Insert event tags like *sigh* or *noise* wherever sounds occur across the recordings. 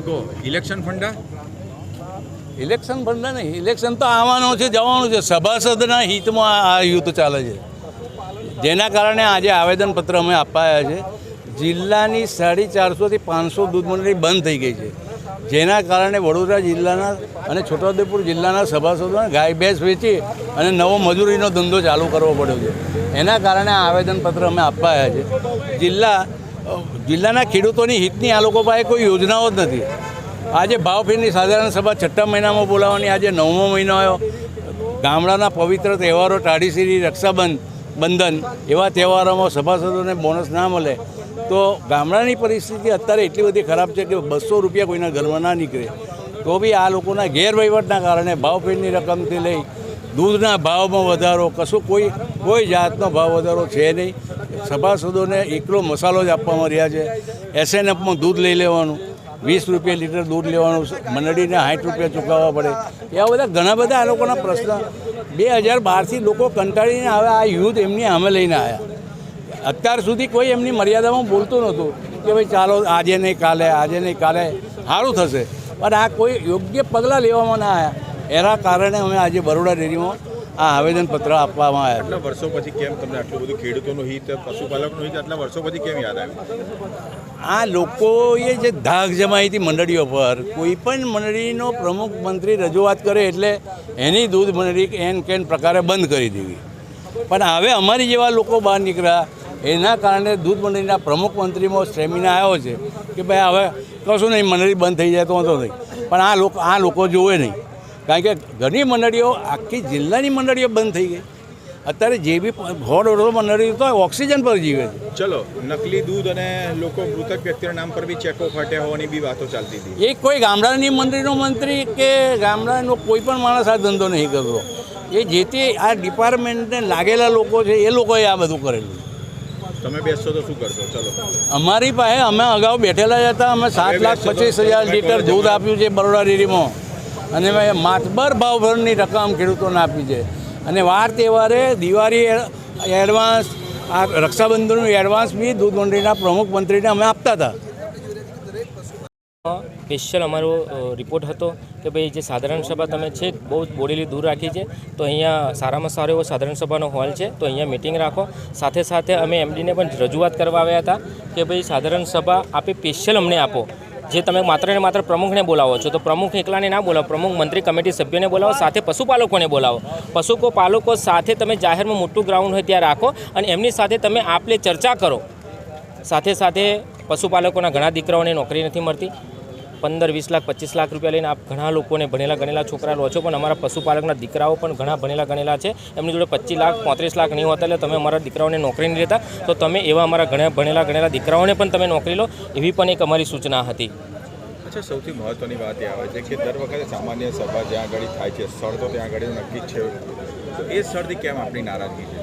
કહો, election funda? Election funda નહીં. Election તો આવવાનું છે, જવાનું છે. સભાસદના હિતમાં આ યુદ્ધ ચાલે છે. જેના કારણે આજે આવેદનપત્ર અમે અપાયા છે. જિલ્લાની સાડી ચારસોથી પાંચસો દૂધ મંડળી બંધ થઈ ગઈ છે. જેના કારણે વડોદરા જિલ્લાના અને છોટાઉદેપુર જિલ્લાના સભાસદોને ગાય ભેંસ વેચી અને નવો મજૂરીનો ધંધો ચાલુ કરવો પડ્યો છે. એના કારણે આ આવેદનપત્ર અમે અપાયા છે. જિલ્લા જિલ્લાના ખેડૂતોની હિતની આ લોકો પાસે કોઈ યોજનાઓ જ નથી. આજે ભાવફેરની સાધારણ સભા છઠ્ઠા મહિનામાં બોલાવવાની, આજે નવમો મહિનો આવ્યો. ગામડાના પવિત્ર તહેવારો ટાઢીસીરી રક્ષાબંધ, બંધન, એવા તહેવારોમાં સભાસદોને બોનસ ના મળે. તો ગામડાની પરિસ્થિતિ અત્યારે એટલી બધી ખરાબ છે કે બસો રૂપિયા કોઈના ઘરમાં ના નીકળે. તો બી આ લોકોના ગેરવહીવટના કારણે ભાવફેરની રકમથી લઈ દૂધના ભાવમાં વધારો, કશું કોઈ કોઈ જાતનો ભાવ વધારો છે નહીં. સભાસદોને એકલો મસાલો જ આપવામાં રહ્યા છે. એસએનએફમાં દૂધ લઈ લેવાનું, વીસ રૂપિયા લીટર દૂધ લેવાનું, મંડળીને સાઠ રૂપિયા ચૂકવવા પડે. એવા બધા ઘણા બધા આ લોકોના પ્રશ્ન. બે હજાર બારથી લોકો કંટાળીને આવે આ યુદ્ધ એમની સામે લઈને આવ્યા અત્યાર સુધી કોઈ એમની મર્યાદામાં બોલતું નહોતું કે ભાઈ ચાલો આજે નહીં કાલે, આજે નહીં કાલે. સારું થશે. પણ આ કોઈ યોગ્ય પગલાં લેવામાં ના આવ્યા એના કારણે અમે આજે બરોડા ડેરીમાં આ આવેદનપત્ર આપવામાં આવ્યા. આટલા વર્ષો પછી કેમ તમને આટલું બધું ખેડૂતોનું હિત પશુપાલકનું હિત આટલા વર્ષો પછી કેમ યાદ આવ્યું? આ લોકોએ જે ધાક જમાઈ હતી મંડળીઓ પર કોઈ પણ મંડળીનો પ્રમુખ મંત્રી રજૂઆત કરે એટલે એની દૂધ મંડળી એન કેન પ્રકારે બંધ કરી દેવી. પણ હવે અમારી જેવા લોકો બહાર નીકળ્યા એના કારણે દૂધ મંડળીના પ્રમુખ મંત્રીમાં સ્ટેમિના આવ્યો છે કે ભાઈ હવે કશું નહીં મંડળી બંધ થઈ જાય તો વાંધો નહીં. પણ આ લોકો આ લોકો જોવે નહીં. કારણ કે ઘણી મંડળીઓ આખી જિલ્લાની મંડળીઓ બંધ થઈ ગઈ. અત્યારે જે બી ઘોડ ઓઢો મંડળી તો ઓક્સિજન પર જીવે છે. ચલો નકલી દૂધ અને લોકો મૃતક વ્યક્તિના નામ પર બી ચેકો ફાટ્યા હોવાની બી વાતો ચાલતી હતી. એ કોઈ ગામડાની મંત્રીનો મંત્રી કે ગામડાનો કોઈ પણ માણસ આ ધંધો નહીં કરતો. એ જે તે આ ડિપાર્ટમેન્ટને લાગેલા લોકો છે એ લોકોએ આ બધું કરેલું. તમે બેસશો તો શું કરશો? ચલો. અમારી પાસે અમે અગાઉ બેઠેલા હતા અમે સાત લાખ પચીસ હજાર લીટર દૂધ આપ્યું છે બરોડા ડેરીમાં. અને માતબર ભાવભરણની રકમ ખેડૂતોને આપી છે. અને વાર તહેવારે દિવાળી એડવાન્સ, આ રક્ષાબંધનનું એડવાન્સ બી દૂધ મંડળીના પ્રમુખ મંત્રીને અમે આપતા હતા. સ્પેશિયલ અમારો રિપોર્ટ હતો કે ભાઈ જે સાધારણ સભા તમે છે બહુ જ બોરેલી દૂર રાખી છે. તો અહીંયા સારામાં સારો એવો સાધારણ સભાનો હોલ છે. તો અહીંયા મિટિંગ રાખો. સાથે સાથે અમે એમડીને પણ રજૂઆત કરવા આવ્યા હતા કે ભાઈ સાધારણ સભા આપે, સ્પેશિયલ અમને આપો. જે તમે માત્ર ને માત્ર પ્રમુખને બોલાવો છો, તો પ્રમુખ એકલાને ના બોલાવો, પ્રમુખ મંત્રી કમિટી સભ્યોને બોલાવો, સાથે પશુપાલકોને બોલાવો. પશુકો, પાલકો સાથે તમે જાહેરમાં મોટું ગ્રાઉન્ડ હોય ત્યાં રાખો અને એમની સાથે તમે આપલે ચર્ચા કરો. સાથે સાથે પશુપાલકોના ઘણા દીકરાઓને નોકરી નથી મળતી. પંદર, વીસ લાખ, પચીસ લાખ રૂપિયા લઈને આપ ઘણા લોકોને ભણેલા, ગણેલા છોકરા લો છો, પણ અમારા પશુપાલકના દીકરાઓ પણ ઘણા ભણેલા, ગણેલા છે. એમની જોડે પચીસ લાખ, પાંત્રીસ લાખ નહીં હોતા, એટલે તમે અમારા દીકરાઓને નોકરી નહીં લેતા તો તમે એવા અમારા ઘણા ભણેલા, ગણેલા દીકરાઓને પણ તમે નોકરી લો, એવી પણ એક અમારી સૂચના હતી. અચ્છા સૌથી મહત્વની વાત એ આવે છે કે દર વખતે સામાન્ય સભા જ્યાં આગળ થાય છે, સ્થળ તો ત્યાં આગળ નક્કી છે. તો એ સ્થળથી કેમ આપણી નારાજગી છે?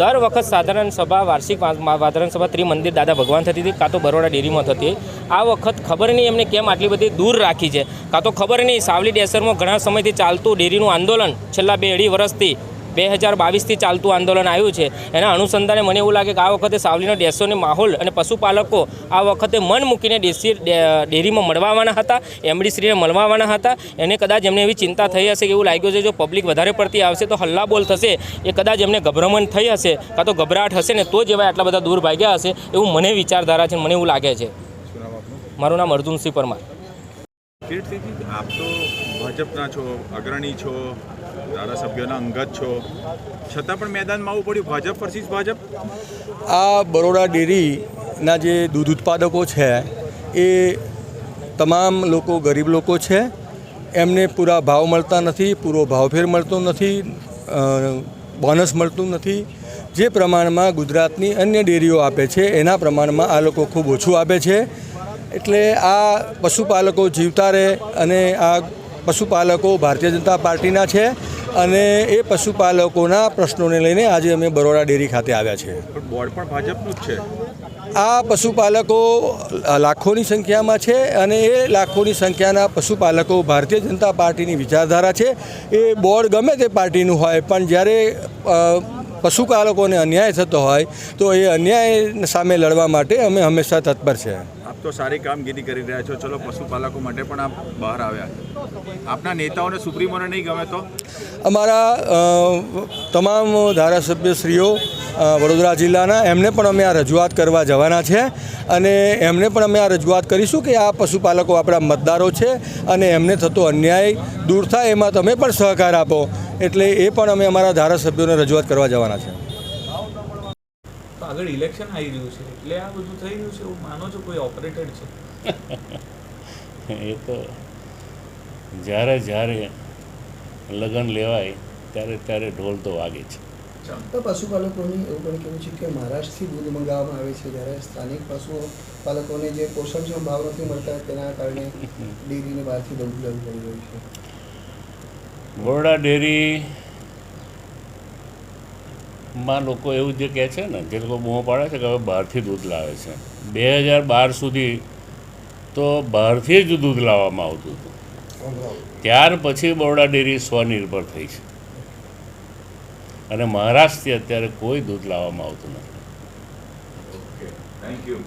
દર વખત સાધારણ સભા, વાર્ષિક સાધારણ સભા, ત્રિમંદિર દાદા ભગવાન થતી હતી, કાં તો બરોડા ડેરીમાં થતી આ વખત ખબર નહીં એમને કેમ આટલી બધી દૂર રાખી છે. કાં તો ખબર નહીં, સાવલી ડેસરમાં ઘણા સમયથી ચાલતું ડેરીનું આંદોલન છેલ્લા બે અઢી વર્ષથી બે હજાર બાવીસથી ચાલતું આંદોલન આવ્યું છે. એના અનુસંધાને મને એવું લાગે કે આ વખતે સાવલીનો ડેસોને માહોલ અને પશુપાલકો આ વખતે મન મૂકીને ડેસી ડેરીમાં મળવાવાના હતા એમડીશ્રીને મળવાવાના હતા. એને કદાચ એમને એવી ચિંતા થઈ હશે કે એવું લાગ્યું છે જો પબ્લિક વધારે પડતી આવશે તો હલ્લાબોલ થશે એ કદાચ એમને ગભરામણ થઈ હશે કાં તો ગભરાટ હશે ને તો જ એવા આટલા બધા દૂર ભાગ્યા હશે એવું મને વિચારધારા છે મને એવું લાગે છે. મારું નામ અર્જુનસિંહ પરમાર. આપ તો ભાજપના છો અગ્રણી છો ધારાસભ્યોના અંગત છો. છતાં પણ મેદાનમાં આવવું પડ્યું. ભાજપ વર્સિસ ભાજપ? આ બરોડા ડેરીના જે દૂધ ઉત્પાદકો છે, એ તમામ લોકો ગરીબ લોકો છે. એમને પૂરા ભાવ મળતા નથી, પૂરો ભાવફેર મળતો નથી બોનસ મળતું નથી. જે પ્રમાણમાં ગુજરાતની અન્ય ડેરીઓ આપે છે, એના પ્રમાણમાં આ લોકો ખૂબ ઓછું આપે છે. એટલે આ પશુપાલકો જીવતા રહે અને આ પશુપાલકો ભારતીય જનતા પાર્ટીના છે. અને એ પશુપાલકોના પ્રશ્નોને લઈને આજે અમે બરોડા ડેરી ખાતે આવ્યા છે બોર્ડ પણ ભાજપનું જ છે. આ પશુપાલકો લાખોની સંખ્યામાં છે અને એ લાખોની સંખ્યાના પશુપાલકો ભારતીય જનતા પાર્ટીની વિચારધારા છે. એ બોર્ડ ગમે તે પાર્ટીનું હોય પણ જ્યારે પશુપાલકોને અન્યાય થતો હોય તો એ અન્યાય સામે લડવા માટે અમે હંમેશા તત્પર છે. તો સારી કામગીરી કરી રહ્યા છો. ચલો, પશુપાલકો માટે પણ આપ બહાર આવ્યા. આપના નેતાઓને સુપ્રીમોને નહીં ગમે તો? અમારા તમામ ધારાસભ્યશ્રીઓ વડોદરા જિલ્લાના, એમને પણ અમે આ રજૂઆત કરવા જવાના છે અને એમને પણ અમે આ રજૂઆત કરીશું કે આ પશુપાલકો આપણા મતદારો છે અને એમને થતો અન્યાય દૂર થાય, એમાં તમે પણ સહકાર આપો. એટલે એ પણ અમે અમારા ધારાસભ્યોને રજૂઆત કરવા જવાના છે. આગળ ઇલેક્શન આવી રહ્યું છે. એટલે આ બધું થઈ રહ્યું છે એવું માનો છો કોઈ ઓપરેટેડ છે? *laughs* એ તો જ્યારે જ્યારે લગ્ન લેવાય ત્યારે ત્યારે ઢોલ તો વાગે છે. તો પશુપાલકોની એવું પણ કહેવું છે કે મહારાષ્ટ્રથી દૂધ મંગાવવામાં આવે છે જ્યારે સ્થાનિક પશુપાલકોને જે પોષણક્ષમ ભાવ નથી મળતા તેના કારણે *laughs* ડેરીને બહારથી દૂધ લેવું પડી રહ્યું છે. બરોડા ડેરી માં લોકો એવું જે કહે છે ને, જે લોકો બૂમો પાડે છે કે હવે બહારથી દૂધ લાવે છે. બે હજાર બાર સુધી તો બહારથી જ દૂધ લાવવામાં આવતું હતું. ત્યાર પછી બરોડા ડેરી સ્વનિર્ભર થઈ છે. અને મહારાષ્ટ્રથી અત્યારે કોઈ દૂધ લાવવામાં આવતું નથી. Thank you